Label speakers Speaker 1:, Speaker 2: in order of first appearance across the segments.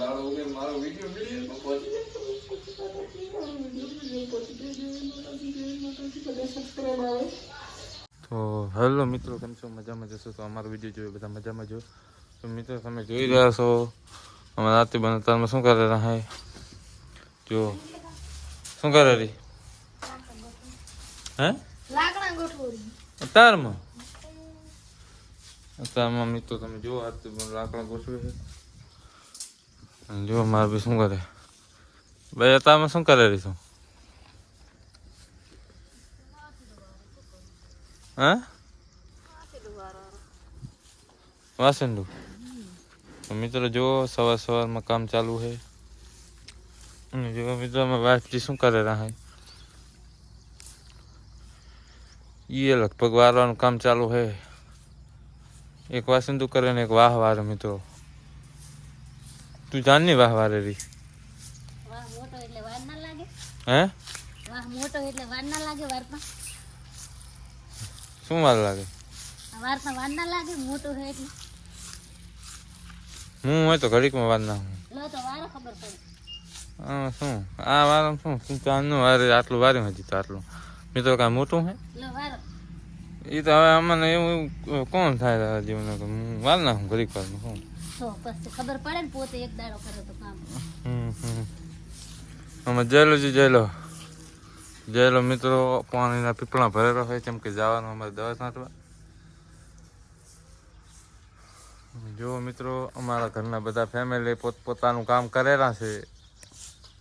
Speaker 1: દાડો ઉગે મારો વીડિયો વીડિયો તો મારો વીડિયો વીડિયો પહોંચી જાય તો હેલો મિત્રો કેમ છો? મજામાં જશો તો અમારો વીડિયો જોયો બધા મજામાં જો તો મિત્રો તમે જોઈ રહ્યા છો અમારા રાતે બનતામાં શું કરે રહ્યા જો શું કરે રહી? હે?
Speaker 2: તારમાં
Speaker 1: અત્યારમાં મિત્રો તમે જુઓ રાતે તો લાકડા ગોઠવે છે. અને માર બી શું કરે? ભાઈ તમે શું કરે રહી તું હા વાસંડુ મિત્રો જો સવાર સવારમાં કામ ચાલુ છે. અને જુઓ મિત્રો અમારા વાઈફજી શું કરે રહ્યા છે? એ લગભગ વારવાનું કામ ચાલુ છે. એક વાસંદુ કરે ને એક વાહ વારે, મિત્રો. તું જાણની વાહ વારે રી
Speaker 2: વાહ મોટો એટલે વાર ના લાગે?
Speaker 1: હે?
Speaker 2: વાહ મોટો એટલે વાર ના લાગે વારમાં?
Speaker 1: શું વાર લાગે?
Speaker 2: વારમાં વાર ના લાગે? મોટો છે એટલે?
Speaker 1: હું હોય તો ઘડીકમાં વાર ના હું
Speaker 2: લો તો વારો ખબર પડે.
Speaker 1: આમાં શું? આ વારમ શું? તું ચાંદનું વારે આટલું વાર્યું હજી તો આટલું. તો કાંઈ મોટું હે?
Speaker 2: લો વારો.
Speaker 1: એ તો હવે અમને એવું કોણ થાય જીવન હું વાર ના હું ઘડીક વાર શું
Speaker 2: તો પછી ખબર પડે ને પોતે એક દાડો કરે તો કામ.
Speaker 1: હમ હમ. અમે જયલો જયલો. મિત્રો, પાણીના પીપળા ભરેલો હોય કેમ જવાનું અમારે દવા છાંટવા જો મિત્રો, અમારા ઘરના બધા ફેમિલી પોત પોતાનું કામ કરેલા છે.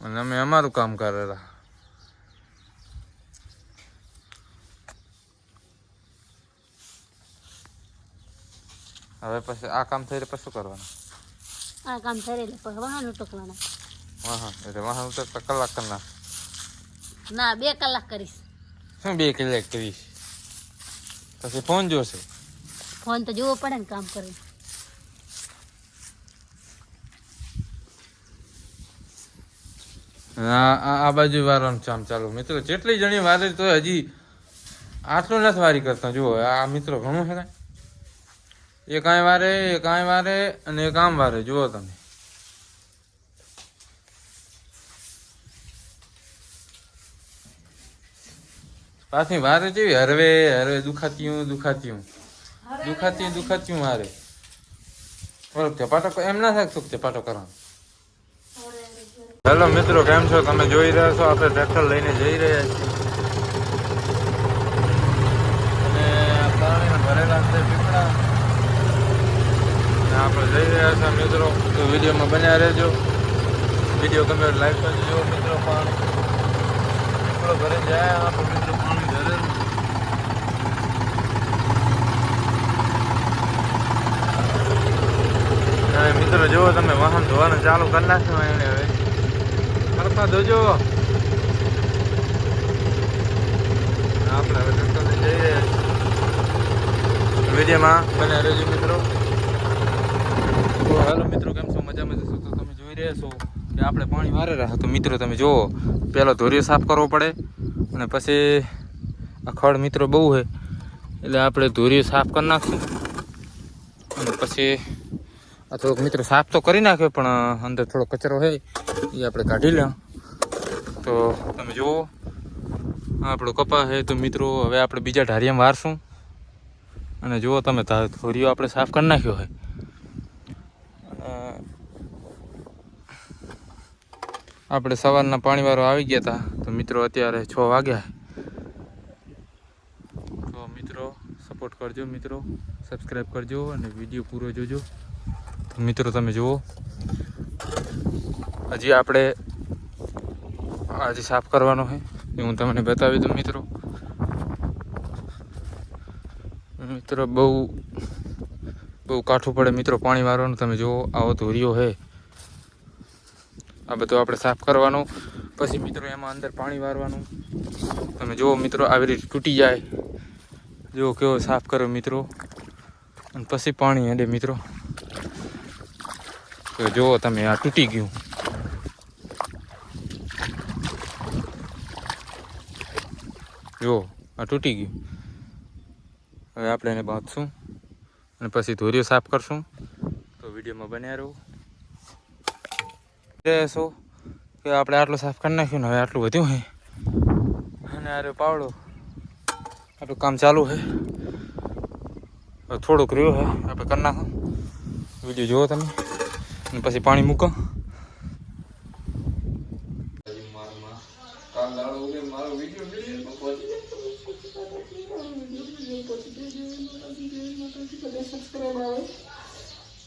Speaker 1: અને અમે અમારું કામ કરેલા. હવે પછી આ કામ થઈ પછી શું કરવાનું?
Speaker 2: આ કામ થઈ પછી વાહન ઉટકવાના
Speaker 1: હા હા એટલે વાહન ઉતરતા કલાક કરના
Speaker 2: ના બે કલાક કરીશ.
Speaker 1: શું બે કલાક કરીશ? પછી ફોન જોશે?
Speaker 2: ફોન તો જોવો પડે ને કામ કરે
Speaker 1: આ બાજુ વારવાનું કામ ચાલુ. મિત્રો જેટલી જણી વારે તો હજી આટલું નથી વારી કરતા. જુઓ આ મિત્રો ઘણું છે કાંઈ. એ કાંઈ વારે એ કાંઈ વારે અને એ કામ વારે. જુઓ તમે. પાછી વારે જેવી હરવે હરવે દુખાતીયું દુખાતી દુખાતી હું વારે. બરોબર ચપાટો એમ ના થાય શું ચપાટો કરવાનો. હેલો મિત્રો કેમ છો? તમે જોઈ રહ્યા છો? આપણે ટ્રેક્ટર લઈને જઈ રહ્યા છીએ અને આ પાણીના ભરેલા છે પીપળા અને આપણે જઈ મિત્રો, તો વિડીયોમાં બન્યા રહેજો. વીડિયો ગમે લાઈક કરજો મિત્રો પાણી. મિત્રો ઘરે જાય, આપણે મિત્રો પાણી ઘરે મિત્રો, જુઓ તમે, વાહન ધોવાનું ચાલુ કરી નાખ્યું એને હવે. હરખા ધોજો. આપણે હવે જઈ વિડીયોમાં બન્યા રહેજો, મિત્રો. તો હાલો મિત્રો, કેમ છો? મજામાં જશો તો તમે જોઈ રહ્યા છો કે આપણે પાણી વારે રહ્યા તો મિત્રો, તમે જુઓ, પહેલો ધોરીઓ સાફ કરવો પડે અને પછી આ ખડ મિત્રો બહુ છે. એટલે આપણે ધોરીઓ સાફ કરી નાખશું. અને પછી આ થોડોક મિત્રો સાફ તો કરી નાખ્યો, પણ અંદર થોડો કચરો છે, એ આપણે કાઢી લે તો તમે જુઓ, આપણો કપા છે. તો મિત્રો, હવે આપણે બીજા ઢારિયામાં વારશું. અને જુઓ તમે ધોરીઓ આપણે સાફ કરી નાખ્યો છે અને આપણે સવારના પાણીવાળો આવી ગયા હતા તો મિત્રો અત્યારે છ વાગ્યા. તો મિત્રો સપોર્ટ કરજો મિત્રો. સબસ્ક્રાઈબ કરજો અને વીડિયો પૂરો જોજો. તો મિત્રો, તમે જુઓ. હજી આપણે આજે સાફ કરવાનો છે. એ હું તમને બતાવી દઉં મિત્રો. મિત્રો, બહુ બહુ કાઠું પડે મિત્રો પાણી મારવાનું તમે જુઓ, આવો ધોરીઓ છે. આ બધું આપણે સાફ કરવાનું. પછી મિત્રો એમાં અંદર પાણી વારવાનું. તમે જુઓ મિત્રો, આવી રીતે તૂટી જાય. જુઓ કેવો સાફ કરો મિત્રો. અને પછી પાણી હેડે મિત્રો. તો જુઓ તમે, આ તૂટી ગયું. જુઓ, આ તૂટી ગયું. હવે આપણે એને બાંધશું. અને પછી ધોરીઓ સાફ કરશું. તો વિડીયોમાં બન્યા રહો. છો કે આપણે આટલું સાફ કરી નાખ્યું ને હવે આટલું વધ્યું છે અને અરે પાવડો. આટલું કામ ચાલુ છે થોડુંક રહ્યું છે આપણે કરી નાખો. વીડિયો જુઓ તમે. અને પછી પાણી મૂકો.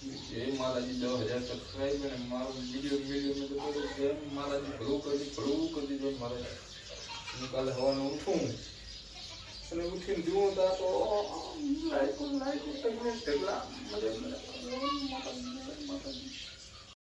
Speaker 1: જય માતાજી દસ હજાર સબસ્ક્રાઈબ અને મારો વીડિયો વીડિયો તો જય માતાજી ભલું કરી ભલું કરી દીધું માતાજી હું કાલે હવાનું ઉઠું અને ઉઠીને જુઓ તા તો લાઈકો લાઈકો તમને ઢગલા માતાજી માતાજી